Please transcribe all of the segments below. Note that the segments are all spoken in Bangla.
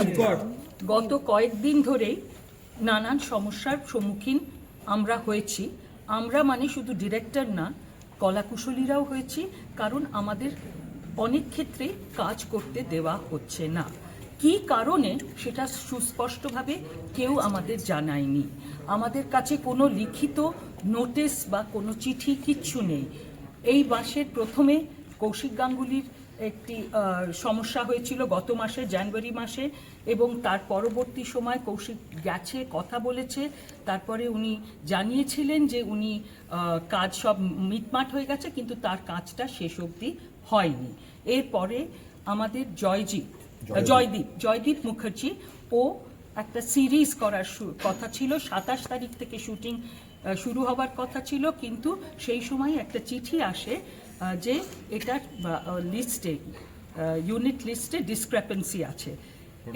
আচ্ছা গত কয়েকদিন ধরেই নানান সমস্যার সম্মুখীন আমরা হয়েছি। আমরা মানে শুধু ডিরেক্টর না কলাকুশলীরাও হয়েছি কারণ আমাদের অনেক ক্ষেত্রে কাজ করতে দেওয়া হচ্ছে না। কি কারণে সেটা সুস্পষ্টভাবে কেউ আমাদের জানায়নি। আমাদের কাছে কোনো লিখিত নোটিশ বা কোনো চিঠি কিচ্ছু নেই। এই মাসের প্রথমে কৌশিক গাঙ্গুলির একটি সমস্যা হয়েছিল গত মাসে জানুয়ারি মাসে এবং তার পরবর্তী সময় কৌশিক গেছে কথা বলেছে। তারপরে উনি জানিয়েছিলেন যে উনি কাজ সব মিটমাট হয়ে গেছে কিন্তু তার কাজটা শেষ অবধি হয়নি। এরপরে আমাদের জয়জিৎ জয়দীপ। জয়দীপ মুখার্জি ও একটা সিরিজ করার কথা ছিল। সাতাশ তারিখ থেকে শুটিং শুরু হবার কথা ছিল কিন্তু সেই সময় একটা চিঠি আসে যে এটার লিস্টে ইউনিট লিস্টে ডিসক্রেপেন্সি আছে।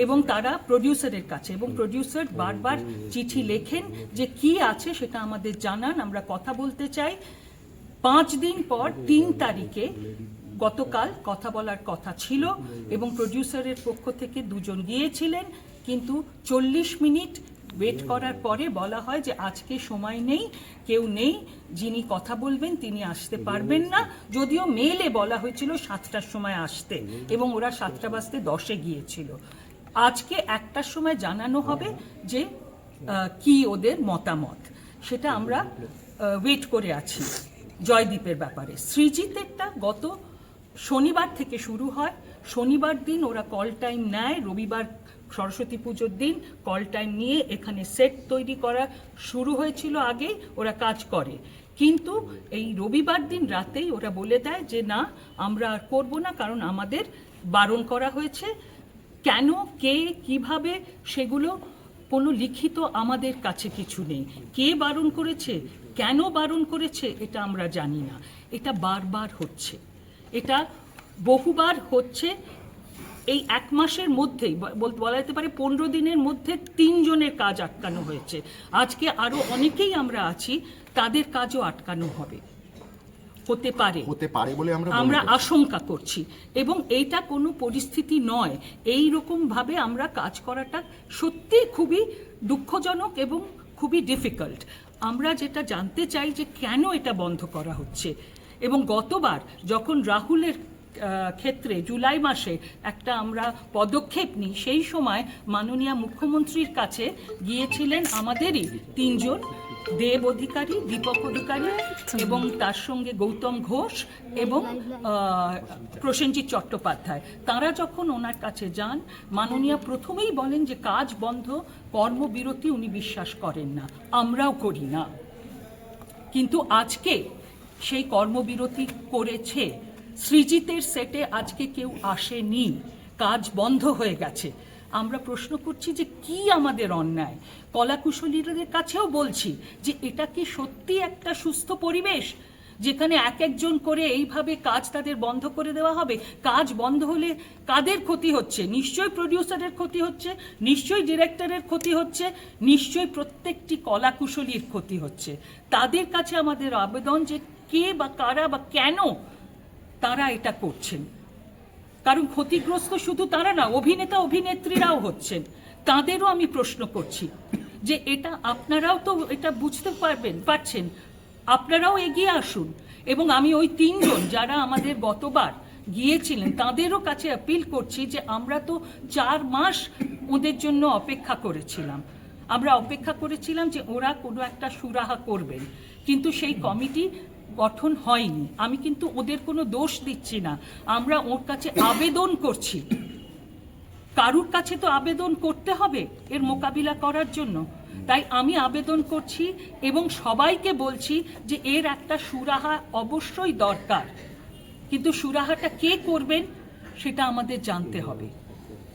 এবং তারা প্রডিউসারের কাছে, এবং প্রডিউসার বারবার চিঠি লেখেন যে কি আছে সেটা আমাদের জানান, আমরা কথা বলতে চাই। পাঁচ দিন পর, তিন তারিখে গতকাল কথা বলার কথা ছিল, এবং প্রডিউসারের পক্ষ থেকে দুজন গিয়েছিলেন, কিন্তু চল্লিশ মিনিট ওয়েট করার পরে বলা হয় যে আজকে সময় নেই কেউ নেই যিনি কথা বলবেন তিনি আসতে পারবেন না। যদিও মেলে বলা হয়েছিল সাতটার সময় আসতে এবং ওরা সাতটা বাজতে দশে গিয়েছিল। আজকে একটার সময় জানানো হবে যে কি ওদের মতামত। সেটা আমরা ওয়েট করে আছি জয়দীপের ব্যাপারে। সৃজিতেরটা গত শনিবার থেকে শুরু হয়। শনিবার দিন ওরা কল টাইম নেয় রবিবার সরস্বতী পুজোর দিন কল টাইম নিয়ে এখানে সেট তৈরি করা শুরু হয়েছিল আগেই ওরা কাজ করে। কিন্তু এই রবিবার দিন রাতেই ওরা বলে দেয় যে, না, আমরা আর করব না, কারণ আমাদের বারণ করা হয়েছে। কেন, কে, কীভাবে সেগুলো কোনো লিখিত আমাদের কাছে কিছু নেই। কে বারণ করেছে? কেন বারণ করেছে? এটা আমরা জানি না। এটা বারবার হচ্ছে। এটা বহুবার হচ্ছে। এই এক মাসের মধ্যেই বলা যেতে পারে পনেরো দিনের মধ্যে তিনজনের কাজ আটকানো হয়েছে। আজকে আরও অনেকেই আমরা আছি তাদের কাজও আটকানো হবে। হতে পারে। হতে পারে বলে আমরা আমরা আশঙ্কা করছি। এবং এইটা কোনো পরিস্থিতি নয়। এই রকম ভাবে আমরা কাজ করাটা সত্যি খুবই দুঃখজনক এবং খুবই ডিফিকাল্ট আমরা যেটা জানতে চাই যে কেন এটা বন্ধ করা হচ্ছে। এবং গতবার যখন রাহুলের ক্ষেত্রে জুলাই মাসে একটা আমরা পদক্ষেপ নিই। সেই সময় মাননীয় মুখ্যমন্ত্রীর কাছে গিয়েছিলেন আমাদেরই তিনজন, দেব অধিকারী, দীপক অধিকারী এবং তার সঙ্গে গৌতম ঘোষ এবং প্রসেনজিৎ চট্টোপাধ্যায়। তারা যখন ওনার কাছে যান, মাননীয় প্রথমেই বলেন যে কাজ বন্ধ, কর্মবিরতি উনি বিশ্বাস করেন না। আমরাও করি না। কিন্তু আজকে সেই কর্মবিরতি করেছে সৃজিতের সেটে আজকে কেউ আসেনি। কাজ বন্ধ হয়ে গেছে। আমরা প্রশ্ন করছি যে কি আমাদের অন্যায়? কলাকুশলীদের কাছেও বলছি যে এটা কি সত্যি একটা সুস্থ পরিবেশ? যেখানে এক একজন করে এইভাবে কাজ তাদের বন্ধ করে দেওয়া হবে। কাজ বন্ধ হলে কাদের ক্ষতি হচ্ছে? নিশ্চয়ই প্রডিউসারের ক্ষতি হচ্ছে, নিশ্চয়ই ডিরেক্টরের ক্ষতি হচ্ছে, নিশ্চয়ই প্রত্যেকটি কলাকুশলীর ক্ষতি হচ্ছে। তাদের কাছে আমাদের আবেদন যে কে বা কারা বা কেন তারা এটা করছেন। কারণ ক্ষতিগ্রস্ত শুধু তারা না, অভিনেতা, অভিনেত্রীরাও হচ্ছেন। তাদেরও আমি প্রশ্ন করছি যে এটা আপনারাও তো এটা বুঝতে পারবেন, পারছেন। আপনারাও এগিয়ে আসুন। এবং আমি ওই তিনজন যারা আমাদের গতবার গিয়েছিলেন, তাদেরও কাছে অ্যাপিল করছি যে আমরা তো চার মাস ওদের জন্য অপেক্ষা করেছিলাম। আমরা অপেক্ষা করেছিলাম যে ওরা কোনো একটা সুরাহা করবেন। কিন্তু সেই কমিটি গঠন হয়নি। আমি কিন্তু ওদের কোনো দোষ দিচ্ছি না। আমরা ওর কাছে আবেদন করছি। কারুর কাছে তো আবেদন করতে হবে এর মোকাবিলা করার জন্য। তাই আমি আবেদন করছি এবং সবাইকে বলছি যে এর একটা সুরাহা অবশ্যই দরকার। কিন্তু সুরাহাটা কে করবেন সেটা আমাদের জানতে হবে।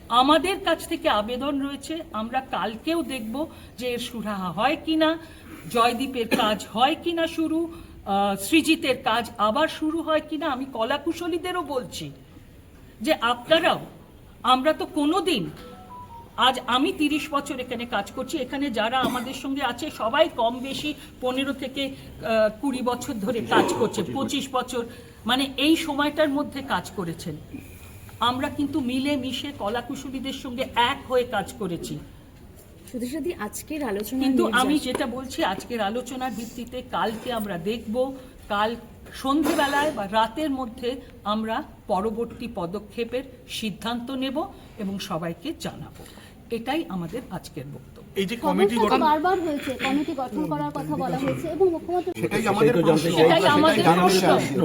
আমাদের কাছ থেকে আবেদন রয়েছে। আমরা কালকেও দেখব যে এর সুরাহা হয় কিনা জয়দীপের কাজ হয় কিনা শুরু আহ, সৃজিতের কাজ আবার শুরু হয় কিনা আমি কলাকুশলীদেরও বলছি যে আপনারাও আমরা তো কোনোদিন আজ আমি তিরিশ বছর এখানে কাজ করছি এখানে যারা আমাদের সঙ্গে আছে সবাই কম বেশি পনেরো থেকে কুড়ি বছর ধরে কাজ করছে পঁচিশ বছর। মানে এই সময়টার মধ্যে কাজ করেছেন। আমরা কিন্তু মিলে মিশে কলাকুশলীদের সঙ্গে এক হয়ে কাজ করেছি। শুধু শুধু আজকের আলোচনা কিন্তু আমি যেটা বলছি আজকের আলোচনার ভিত্তিতে কালকে আমরা দেখব কাল সন্ধেবেলায় বা রাতের মধ্যে আমরা পরবর্তী পদক্ষেপের সিদ্ধান্ত নেব এবং সবাইকে জানাব। এটাই আমাদের আজকের বক্তব্য। এই যে কমিটি গঠন বারবার হয়েছে কমিটি গঠন করার কথা বলা হয়েছে এবং মুখ্যমন্ত্রী সেটাই আমাদের সেটাই আমাদের প্রশ্ন। প্রশ্ন।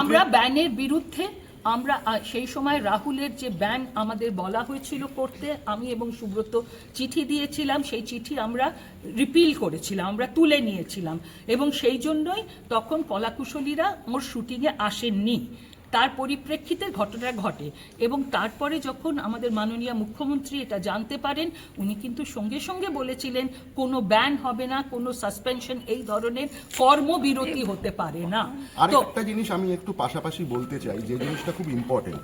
আমরা ব্যানের বিরুদ্ধে আমরা সেই সময় রাহুলের যে ব্যান আমাদের বলা হয়েছিল করতে, আমি এবং সুব্রত চিঠি দিয়েছিলাম, সেই চিঠি আমরা রিপিল করেছিলাম, আমরা তুলে নিয়েছিলাম। এবং সেই জন্যই তখন কলাকুশলীরা ওর শুটিংয়ে আসেননি। তার পরিপ্রেক্ষিতে ঘটনা ঘটে এবং তারপরে যখন আমাদের মাননীয় মুখ্যমন্ত্রী এটা জানতে পারেন উনি কিন্তু সঙ্গে সঙ্গে বলেছিলেন কোনো ব্যান হবে না কোনো সাসপেনশন এই ধরনের কর্মবিরতি হতে পারে না। আর একটা জিনিস আমি একটু পাশাপাশি বলতে চাই যে জিনিসটা খুব ইম্পর্টেন্ট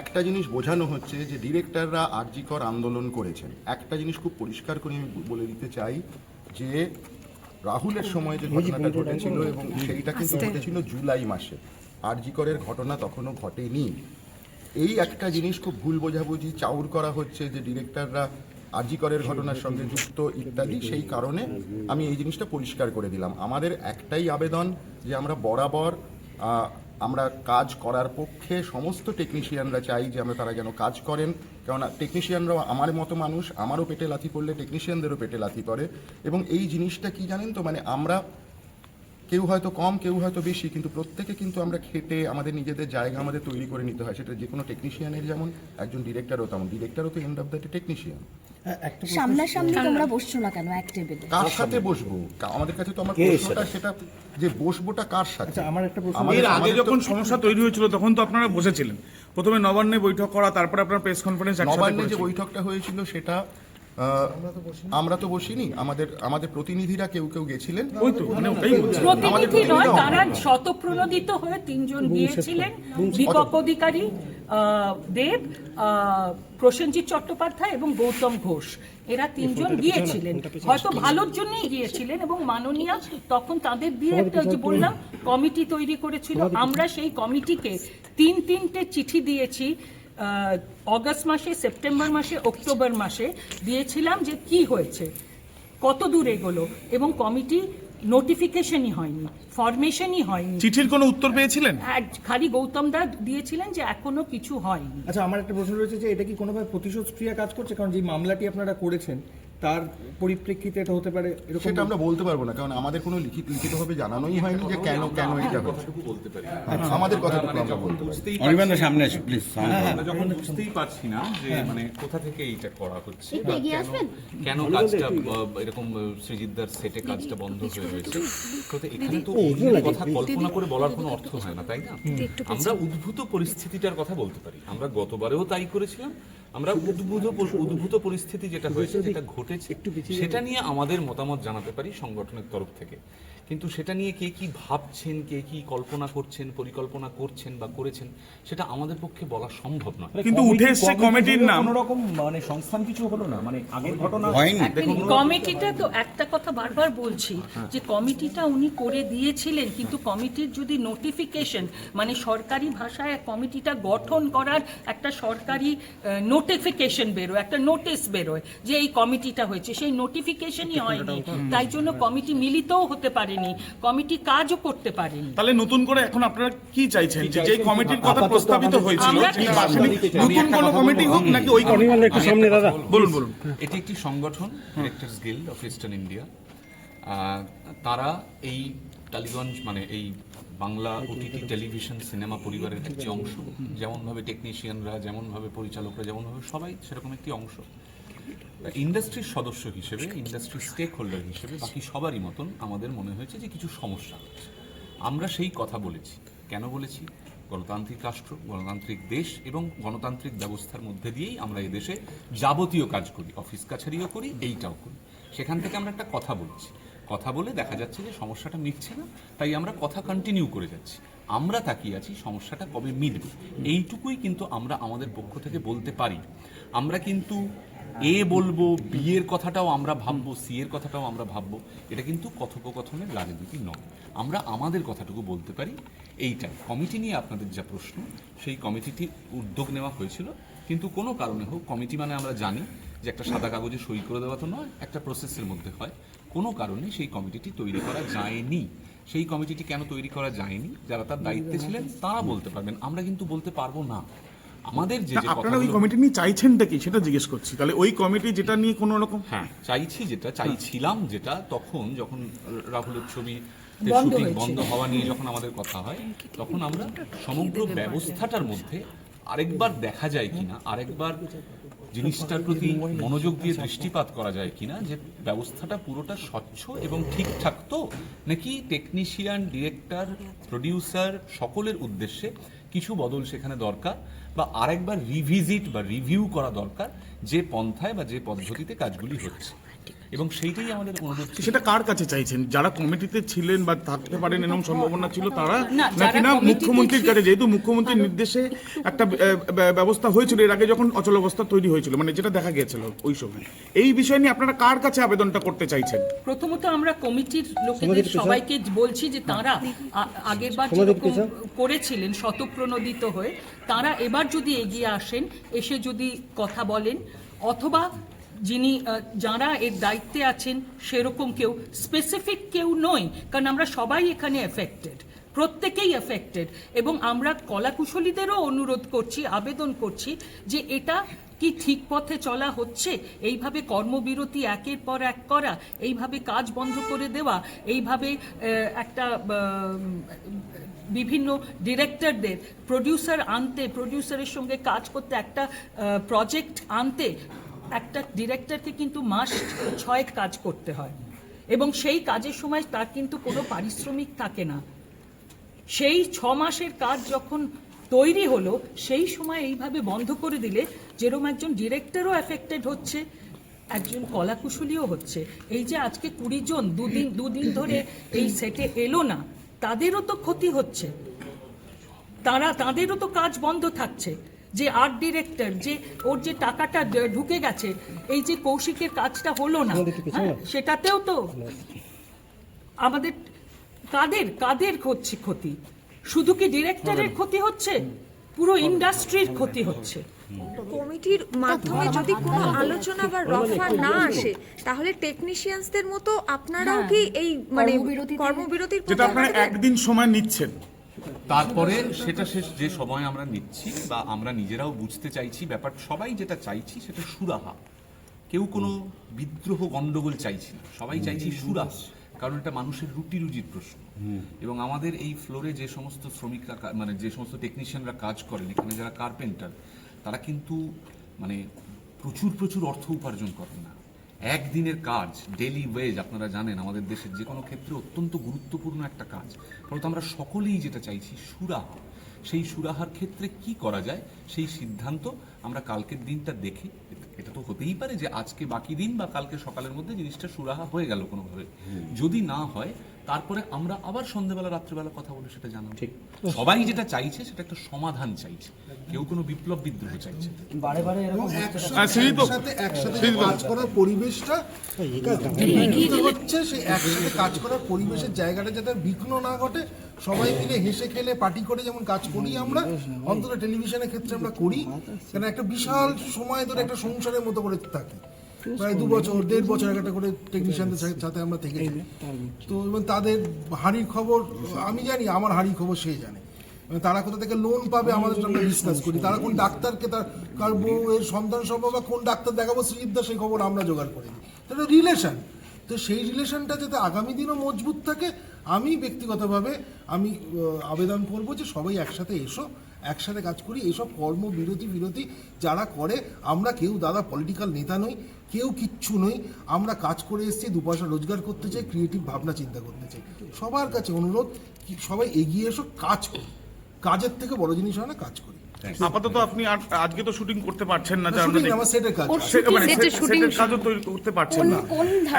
একটা জিনিস বোঝানো হচ্ছে যে ডিরেক্টররা আরজিকর আন্দোলন করেছেন। একটা জিনিস খুব পরিষ্কার করে আমি বলে দিতে চাই যে রাহুলের সময় যে ঘটনাটা ঘটেছিল এবং সেইটা কিন্তু ঘটেছিল জুলাই মাসে। আরজিকরের ঘটনা তখনও ঘটেনি। এই একটা জিনিস খুব ভুল বোঝাবুঝি, চাউর করা হচ্ছে যে ডিরেক্টররা আরজিকরের ঘটনার সঙ্গে যুক্ত ইত্যাদি, সেই কারণে আমি এই জিনিসটা পরিষ্কার করে দিলাম। আমাদের একটাই আবেদন যে আমরা বরাবর আমরা কাজ করার পক্ষে সমস্ত টেকনিশিয়ানরা চাই যে আমরা তারা যেন কাজ করেন। কেননা টেকনিশিয়ানরাও আমার মতো মানুষ, আমারও পেটে লাথি পড়লে টেকনিশিয়ানদেরও পেটে লাথি করে এবং এই জিনিসটা কি জানেন তো? মানে আমরা কেউ হয়তো কম কেউ হয়তো বেশি কিন্তু প্রত্যেকে কিন্তু আমরা খেটে আমাদের নিজেদের জায়গা আমাদের তৈরি করে নিতে হয়। সেটা যে কোনো টেকনিশিয়ানের যেমন একজন ডিরেক্টরও তেমন। ডিরেক্টরও তো এন্ড অফ দ্য টেকনিশিয়ান সামনাসামনি তোমরা বসছো না কেন এক টেবিলে কার সাথে বসবো? আমাদের কাছে তো আমার প্রশ্নটা সেটা যে বসবোটা কার সাথে? আচ্ছা, আমার একটা প্রশ্ন আমাদের- এর আগে যখন সমস্যা তৈরি হয়েছিল তখন তো আপনারা বসেছিলেন। প্রথমে নবান্নে বৈঠক করা তারপরে আপনার প্রেস কনফারেন্স নবান্নে যে বৈঠকটা হয়েছিল সেটা আমরা তো বসিনি। আমাদের আমাদের প্রতিনিধিরা কেউ কেউ গেছিলেন? ওই তো মানে ওটাই বলছি। প্রতিনিধি নয় তারা শতপ্রণোদিত হয়ে তিনজন গিয়েছিলেন। দীপক অধিকারী আহ, দেব আহ, প্রসেনজিৎ চট্টোপাধ্যায় এবং গৌতম ঘোষ। এরা তিনজন গিয়েছিলেন। হয়তো ভালোর জন্যই গিয়েছিলেন এবং মাননীয়া তখন তাদের দিয়ে একটা যে বললাম কমিটি তৈরি করেছিল। আমরা সেই কমিটিকে তিন তিনটে চিঠি দিয়েছি। অগস্ট মাসে সেপ্টেম্বর মাসে অক্টোবর মাসে দিয়েছিলাম যে কি হয়েছে কত দূর এগোলো এবং কমিটি নোটিফিকেশনই হয়নি ফরমেশনই হয়নি। চিঠির কোনো উত্তর পেয়েছিলেন? এক খালি গৌতম দা দিয়েছিলেন যে এখনও কিছু হয়নি। আচ্ছা আমার একটা প্রশ্ন রয়েছে যে এটা কি কোনোভাবে প্রতিশোধ ক্রিয়া কাজ করছে? কারণ যে মামলাটি আপনারা করেছেন তার পরিপ্রেক্ষিতে এটা হতে পারে এরকম সেটা আমরা বলতে পারব না কারণ আমাদের কোনো লিখিত লিখিতভাবে জানানোই হয়নি যে কেন কেন এটা হচ্ছে। আমাদের কথাটুকু আমরা বলতে পারি। সামনে আসুন প্লিজ আমরা যখন বুঝতেই পারছি না যে মানে কোথা থেকে এইটা করা হচ্ছে কেন- কাজটা এরকম সৃজিতদার সেটে কাজটা বন্ধ হয়ে রয়েছে। তো এখানে তো কথা কল্পনা করে বলার কোনো অর্থ হয় না তাই না? আমরা উদ্ভূত পরিস্থিতিটার কথা বলতে পারি। আমরা গতবারেও তাই করেছিলাম আমরা উদ্ভূত উদ্ভূত পরিস্থিতি যেটা হয়েছে যেটা ঘটেছে সেটা নিয়ে আমাদের মতামত জানাতে পারি সংগঠনের তরফ থেকে। কিন্তু সেটা নিয়ে কে কি ভাবছেন কে কি কল্পনা করছেন পরিকল্পনা করছেন বা করেছেন সেটা আমাদের পক্ষে বলা সম্ভব নয়। কিন্তু উঠে এসছে কমিটির নাম। কোন রকম মানে সংস্থান কিছু হলো না মানে আগের ঘটনা হয়নি। কমিটিটা তো একটা কথা বারবার বলছি যে কমিটিটা উনি করে দিয়েছিলেন কিন্তু কমিটির যদি নোটিফিকেশন মানে সরকারি ভাষায় কমিটিটা গঠন করার একটা সরকারি নোটিফিকেশন বেরোয় একটা নোটিশ বেরোয় যে এই কমিটিটা হয়েছে। সেই নোটিফিকেশনই হয়নি। তাই জন্য কমিটি মিলিতও হতে পারেনি কমিটি কাজও করতে পারেনি। তাহলে নতুন করে এখন আপনারা কি চাইছেন? যে যে কমিটির কথা প্রস্তাবিত হয়েছিল নতুন কোনো কমিটি হোক নাকি ওই কমিটি একটু সামনে দাদা। বলুন। বলুন এটি একটি সংগঠন directors guild of eastern India তারা এই টালিগঞ্জ মানে এই বাংলা ওটিটি টেলিভিশন সিনেমা পরিবারের একটি অংশ। যেমনভাবে টেকনিশিয়ানরা যেমনভাবে পরিচালকরা যেমনভাবে সবাই সেরকম একটি অংশ। ইন্ডাস্ট্রির সদস্য হিসেবে, ইন্ডাস্ট্রি স্টেক হোল্ডার হিসেবে বাকি সবারই মতন আমাদের মনে হয়েছে যে কিছু সমস্যা হচ্ছে আমরা সেই কথা বলেছি। কেন বলেছি? গণতান্ত্রিক রাষ্ট্র, গণতান্ত্রিক দেশ এবং গণতান্ত্রিক ব্যবস্থার মধ্যে দিয়েই আমরা এদেশে যাবতীয় কাজ করি। অফিস কাছারিও করি, এইটাও করি। সেখান থেকে আমরা একটা কথা বলছি। কথা বলে দেখা যাচ্ছে যে সমস্যাটা মিটছে না, তাই আমরা কথা কন্টিনিউ করে যাচ্ছি। আমরা তাকিয়ে আছি সমস্যাটা কবে মিটবে। এইটুকুই কিন্তু আমরা আমাদের পক্ষ থেকে বলতে পারি। আমরা কিন্তু এ বলব বি এর কথাটাও আমরা ভাববো, সি এর কথাটাও আমরা ভাববো, এটা কিন্তু কথোপকথনের রাজনীতি নয়। আমরা আমাদের কথাটুকু বলতে পারি, এইটাই। কমিটি নিয়ে আপনাদের যা প্রশ্ন, সেই কমিটিটি উদ্যোগ নেওয়া হয়েছিল। কিন্তু কোনো কারণে হোক, কমিটি মানে আমরা জানি যে একটা সাদা কাগজে সই করে দেওয়া তো নয়, একটা প্রসেসের মধ্যে হয়। কোনো কারণে সেই কমিটিটি তৈরি করা যায়নি। সেই কমিটিটি কেন তৈরি করা যায়নি? যারা তার দায়িত্বে ছিলেন, তারা বলতে পারবেন। আমরা কিন্তু বলতে পারব না। আমাদের যে আপনারা ওই কমিটি নিয়ে চাইছেনটা কি সেটা জিজ্ঞেস করছি। তাহলে ওই কমিটি যেটা নিয়ে কোনো রকম হ্যাঁ চাইছি যেটা চাইছিলাম যেটা তখন যখন রাহুলের ছবি শুটিং বন্ধ হওয়া নিয়ে যখন আমাদের কথা হয় তখন আমরা সমগ্র ব্যবস্থাটার মধ্যে আরেকবার দেখা যায় কিনা আরেকবার জিনিসটার প্রতি মনোযোগ দিয়ে দৃষ্টিপাত করা যায় কিনা যে ব্যবস্থাটা পুরোটা স্বচ্ছ এবং ঠিকঠাক তো নাকি টেকনিশিয়ান ডিরেক্টর প্রডিউসার সকলের উদ্দেশ্যে কিছু বদল সেখানে দরকার। বা আরেকবার রিভিজিট বা রিভিউ করা দরকার যে পন্থায় বা যে পদ্ধতিতে কাজগুলি হচ্ছে। এবং সেইটাই আমাদের অনুরোধ সেটা কার কাছে চাইছেন? যারা কমিটিতে ছিলেন বা থাকতে পারেন এরকম সম্ভাবনা ছিল তারা? নাকি না মুখ্যমন্ত্রীর কাছে? যেহেতু মুখ্যমন্ত্রীর নির্দেশে একটা ব্যবস্থা হয়েছিল এর আগে যখন অচল অবস্থা তৈরি হয়েছিল মানে যেটা দেখা গিয়েছিল ওই সময়। এই বিষয় নিয়ে আপনারা কার কাছে আবেদনটা করতে চাইছেন? প্রথমত আমরা কমিটির লোকেদের সবাইকে বলছি যে তারা আ- আগেরবার যেরকম করেছিলেন শতপ্রণোদিত হয়ে তারা এবার যদি এগিয়ে আসেন এসে যদি কথা বলেন অথবা যিনি যারা এর দায়িত্বে আছেন, সেরকম কেউ স্পেসিফিক কেউ নয়, কারণ আমরা সবাই এখানে এফেক্টেড প্রত্যেকেই এফেক্টেড এবং আমরা কলাকুশলীদেরও অনুরোধ করছি, আবেদন করছি যে এটা কি ঠিক পথে চলা হচ্ছে, এইভাবে কর্মবিরতি একের পর এক করা, এইভাবে কাজ বন্ধ করে দেওয়া, এইভাবে একটা বিভিন্ন ডিরেক্টরদের প্রডিউসার আনতে প্রডিউসারের সঙ্গে কাজ করতে একটা প্রজেক্ট আনতে একটা ডিরেক্টরকে কিন্তু মাস ছয়েক কাজ করতে হয়। এবং সেই কাজের সময় তার কিন্তু কোনো পারিশ্রমিক থাকে না। সেই ছ মাসের কাজ যখন তৈরি হলো, সেই সময় এইভাবে বন্ধ করে দিলে যেরকম একজন ডিরেক্টরও এফেক্টেড হচ্ছে, একজন কলাকুশলীও হচ্ছে। এই যে আজকে কুড়ি জন দুদিন দুদিন ধরে এই সেটে এলো না, তাদেরও তো ক্ষতি হচ্ছে। তারা, তাদেরও তো কাজ বন্ধ থাকছে। যে আর্ট ডিরেক্টর যে ওর যে টাকাটা ঢুকে গেছে এই যে কৌশিকের কাজটা হলো না হ্যাঁ, সেটাতেও তো আমাদের কাদের কাদের হচ্ছে ক্ষতি? শুধু কি ডিরেক্টরের ক্ষতি হচ্ছে? পুরো ইন্ডাস্ট্রির ক্ষতি হচ্ছে। কমিটির মাধ্যমে যদি কোনো আলোচনা বা রফা না আসে তাহলে টেকনিশিয়ানসদের মতো আপনারাও কি এই মানে কর্মবিরতির যেটা আপনারা একদিন সময় নিচ্ছেন। তারপরে সেটা শেষ যে সময় আমরা নিচ্ছি বা আমরা নিজেরাও বুঝতে চাইছি ব্যাপার সবাই যেটা চাইছি সেটা সুরাহা। কেউ কোনো বিদ্রোহ গন্ডগোল চাইছি না। সবাই চাইছি সুরাহা কারণ এটা মানুষের রুটি রুজির প্রশ্ন। এবং আমাদের এই ফ্লোরে যে সমস্ত শ্রমিকরা মানে যে সমস্ত টেকনিশিয়ানরা কাজ করেন এখানে যারা কার্পেন্টার তারা কিন্তু মানে প্রচুর প্রচুর অর্থ উপার্জন করেন না। একদিনের কাজ ডেলি ওয়েজ আপনারা জানেন আমাদের দেশের যে কোনো ক্ষেত্রে অত্যন্ত গুরুত্বপূর্ণ একটা কাজ। ফলত আমরা সকলেই যেটা চাইছি সুরাহা। সেই সুরাহার ক্ষেত্রে কি করা যায়? সেই সিদ্ধান্ত আমরা কালকের দিনটা দেখি। এটা তো হতেই পারে যে আজকে বাকি দিন বা কালকে সকালের মধ্যে জিনিসটা সুরাহা হয়ে গেল কোনোভাবে। যদি না হয় তারপরে আমরা আবার সন্ধ্যেবেলা রাত্রিবেলা কথা বলে সেটা জানাব। ঠিক। সবাই যেটা চাইছে সেটা একটা সমাধান চাইছে। কেউ কোনো বিপ্লব বিদ্রোহ চাইছে একসাথে একসাথে কাজ করার পরিবেশটা হচ্ছে সেই একসাথে কাজ করার পরিবেশের জায়গাটা যাতে বিঘ্ন না ঘটে সবাই মিলে হেসে খেলে পার্টি করে যেমন কাজ করি আমরা অন্তত টেলিভিশনের ক্ষেত্রে আমরা করি। কেন একটা বিশাল সময় ধরে একটা সংসারের মতো করে থাকি। প্রায় দু বছর দেড় বছর একটা করে টেকনিশিয়ানদের সাথে আমরা থেকে তো এবং তাদের হাড়ির খবর আমি জানি আমার হাড়ির খবর সে জানে। মানে তারা কোথা থেকে লোন পাবে আমাদের ডিসকাস করি। তারা কোন ডাক্তারকে তার কার বউয়ের সন্তান সম্ভব বা কোন ডাক্তার দেখাবো শ্রীবিদ্যা সেই খবর আমরা জোগাড় করে দিই। এটা রিলেশন তো সেই রিলেশনটা যাতে আগামী দিনও মজবুত থাকে আমি ব্যক্তিগতভাবে আমি আবেদন করব যে সবাই একসাথে এসো একসাথে কাজ করি এইসব কর্মবিরতি বিরতি যারা করে, আমরা কেউ দাদা পলিটিক্যাল নেতা নই, কেউ কিচ্ছু নই, আমরা কাজ করে এসেছি, দু পয়সা রোজগার করতে চাই ক্রিয়েটিভ ভাবনা চিন্তা করতে চাই। সবার কাছে অনুরোধ সবাই এগিয়ে এসো, কাজ করি। কাজের থেকে বড় জিনিস হয় না, কাজ করি। আপাতত আপনি আজকে তো শুটিং করতে পারছেন না শুটিং মানে কাজও তৈরি করতে পারছেন না।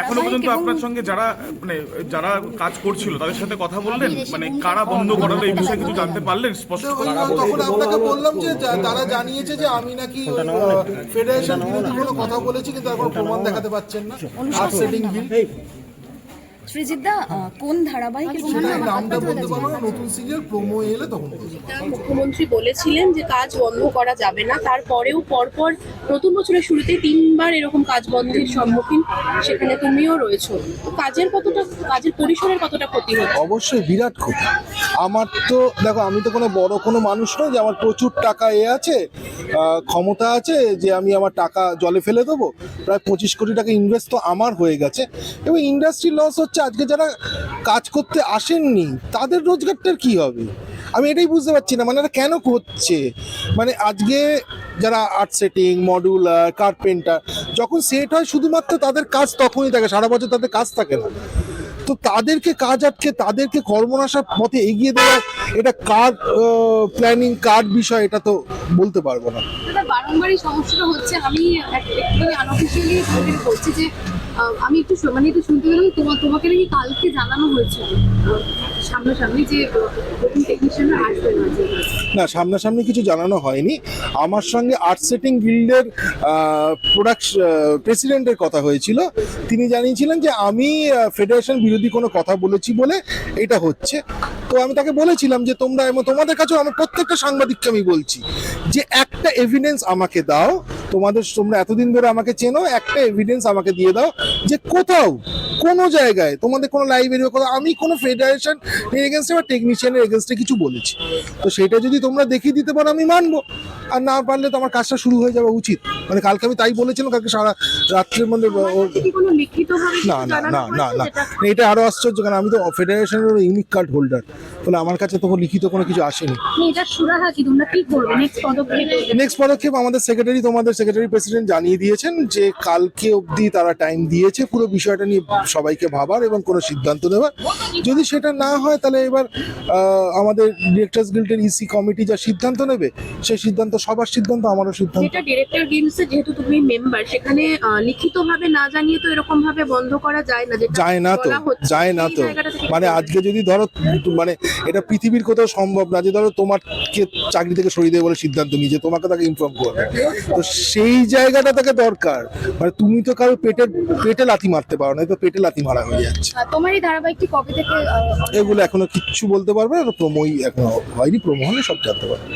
এখনও পর্যন্ত আপনার সঙ্গে যারা মানে যারা কাজ করছিল তাদের সাথে কথা বললেন? মানে কারা বন্ধ করালো এই বিষয়ে কিছু জানতে পারলেন? স্পষ্ট তখন আপনাকে বললাম যে তারা জানিয়েছে যে আমি নাকি ফেডারেশন কোনো কথা বলেছি কিন্তু এখন প্রমাণ দেখাতে পারছেন না। আর সেটিং বিল সৃজিত দা কোন ধারাবাহিক নামটা বলতে পারব না নতুন সিরিয়াল প্রোমো এলে তখন মুখ্যমন্ত্রী বলেছিলেন যে কাজ বন্ধ করা যাবে না তারপরেও পরপর নতুন বছরের শুরুতে তিনবার এরকম কাজ বন্ধের সম্মুখীন সেখানে তুমিও রয়েছো। তো কাজের কতটা কাজের পরিসরের কতটা ক্ষতি হচ্ছে? অবশ্যই বিরাট ক্ষতি। আমার তো দেখো আমি তো কোনো বড় কোনো মানুষ নই যে আমার প্রচুর টাকা এ আছে ক্ষমতা আছে যে আমি আমার টাকা জলে ফেলে দেবো। প্রায় পঁচিশ কোটি টাকা ইনভেস্ট তো আমার হয়ে গেছে। এবং ইন্ডাস্ট্রি লস হচ্ছে আজকে যারা কাজ করতে আসেননি, তাদের রোজগারটার কি হবে? আমি এটাই বুঝতে পারছি না মানে এটা কেন করছে? মানে আজকে যারা আর্ট সেটিং মডুলার কার্পেন্টার যখন সেট হয়, শুধুমাত্র তাদের কাজ তখনই থাকে, সারা বছর তাদের কাজ থাকে না। তো তাদেরকে কাজ আটকে তাদেরকে কর্মনাশার পথে এগিয়ে দেওয়া এটা কার প্ল্যানিং কার বিষয় এটা তো বলতে পারব না। বারংবারই সমস্যাটা হচ্ছে, আমি এক- একটুখানি আনঅফিসিয়ালি বলছি যে আমি একটু মানে একটু শুনতে পেলাম তোমাকে নাকি কালকে জানানো হয়েছিল। না সামনাসামনি কিছু জানানো হয়নি। আমার সঙ্গে আর্ট সেটিং গিল্ডের প্রোডাক্ট প্রেসিডেন্টের কথা হয়েছিল। তিনি জানিয়েছিলেন যে আমি ফেডারেশন বিরোধী কোনো কথা বলেছি বলে এটা হচ্ছে। তো আমি তাকে বলেছিলাম যে তোমরা এবং তোমাদের কাছেও আমার প্রত্যেকটা সাংবাদিককে আমি বলছি যে একটা এভিডেন্স আমাকে দাও তোমাদের তোমরা এতদিন ধরে আমাকে চেনো একটা এভিডেন্স আমাকে দিয়ে দাও যে কোথাও কোনো জায়গায় তোমাদের কোনো লাইব্রেরি কোথাও আমি কোনো ফেডারেশন এগেনস্টে বা টেকনিশিয়ানের এগেনস্টে কিছু বলেছি। তো সেটা যদি তোমরা দেখিয়ে দিতে পারো আমি মানবো। আর না পারলে তো আমার কাজটা শুরু হয়ে যাওয়া উচিত। মানে কালকে আমি তাই বলেছিলাম কালকে সারা রাত্রের মধ্যে না না না না না। এটা আরও আশ্চর্য কারণ আমি তো ফেডারেশনের ইউনিক কার্ড হোল্ডার তাহলে আমার কাছে তো কোনো লিখিত কোনো কিছু আসেনি। এটা সুরাহা কি? তোমরা কি করবে? নেক্সট পদক্ষেপ? নেক্সট পদক্ষেপ আমাদের সেক্রেটারি তোমাদের সেক্রেটারি প্রেসিডেন্ট জানিয়ে দিয়েছেন যে কালকে অবধি তারা টাইম দিয়েছে পুরো বিষয়টা নিয়ে সবাইকে ভাবার এবং কোনো সিদ্ধান্ত নেবার। যদি সেটা না হয় তাহলে এবার আমাদের ডিরেক্টর্স গিল্ডের ইসি কমিটি যা সিদ্ধান্ত নেবে সেই সিদ্ধান্ত সবার সিদ্ধান্ত আমারও সিদ্ধান্ত। যেটা ডিরেক্টর গেমস যেহেতু তুমি মেম্বার সেখানে লিখিতভাবে না জানিয়ে তো এরকম ভাবে বন্ধ করা যায় না যায় না তো যায় না তো। মানে আজকে যদি ধরো তু- মানে এটা পৃথিবীর কোথাও সম্ভব না যে ধরো তোমাকে চাকরি থেকে সরিয়ে দেবে বলে সিদ্ধান্ত নিয়েছে তোমাকে তাকে ইনফর্ম করবে। তো সেই জায়গাটা তাকে দরকার। মানে তুমি তো কারও পেটের পেটে লাথি মারতে পারো না তো পেটে লাথি মারা হয়ে যাচ্ছে। তোমার এই ধারাবাহিকটি কবে থেকে এগুলো এখনও কিচ্ছু বলতে পারবে না প্রমোই এখনও হয়নি প্রমো হলে সব জানতে পারবে।